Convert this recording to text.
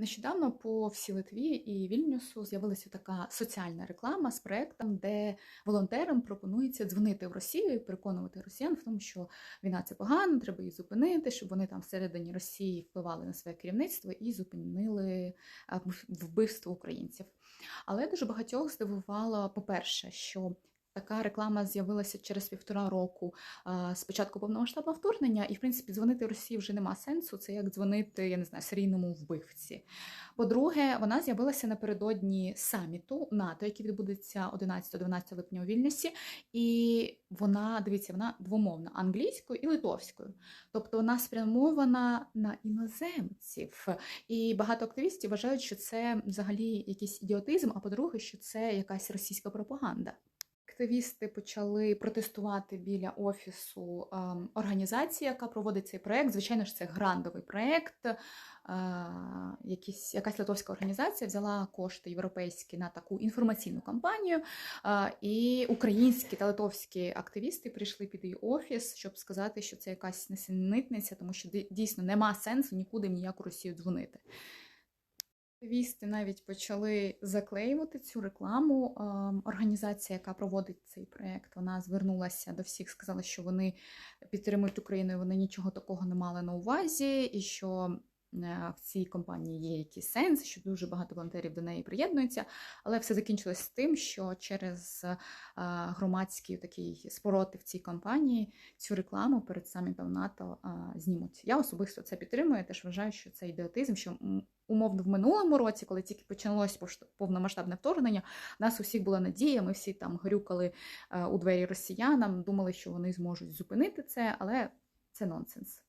Нещодавно по всій Литві і Вільнюсу з'явилася така соціальна реклама з проектом, де волонтерам пропонується дзвонити в Росію і переконувати росіян в тому, що війна це погано, треба її зупинити, щоб вони там всередині Росії впливали на своє керівництво і зупинили вбивство українців. Але дуже багатьох здивувало, по-перше, що Така реклама з'явилася через півтора року а, з початку повномасштабного вторгнення, і в принципі дзвонити Росії вже нема сенсу. Це як дзвонити, я не знаю, серійному вбивці. По-друге, вона з'явилася напередодні саміту НАТО, який відбудеться 11-12 липня у Вільнюсі. І вона, дивіться, вона двомовна англійською і литовською. Тобто вона спрямована на іноземців. І багато активістів вважають, що це взагалі якийсь ідіотизм, а по-друге, що це якась російська пропаганда. Активісти почали протестувати біля офісу організації, яка проводить цей проект. Звичайно ж, це грандовий проект. Якісь, якась литовська організація взяла кошти європейські на таку інформаційну кампанію. І українські та литовські активісти прийшли під її офіс, щоб сказати, що це якась несенітниця, тому що дійсно нема сенсу нікуди в ніяку Росію дзвонити. Активісти навіть почали заклеювати цю рекламу. Ем, організація, яка проводить цей проєкт, вона звернулася до всіх, сказала, що вони підтримують Україну, і вони нічого такого не мали на увазі, і що в цій компанії є якийсь сенс, що дуже багато волонтерів до неї приєднуються. Але все закінчилось тим, що через е, громадський такий спротив цій компанії цю рекламу перед самітом НАТО е, знімуть. Я особисто це підтримую. Теж вважаю, що це ідіотизм, що умовно в минулому році, коли тільки почалось повномасштабне вторгнення, у нас усіх була надія. Ми всі там грюкали у двері росіянам, думали, що вони зможуть зупинити це, але це нонсенс.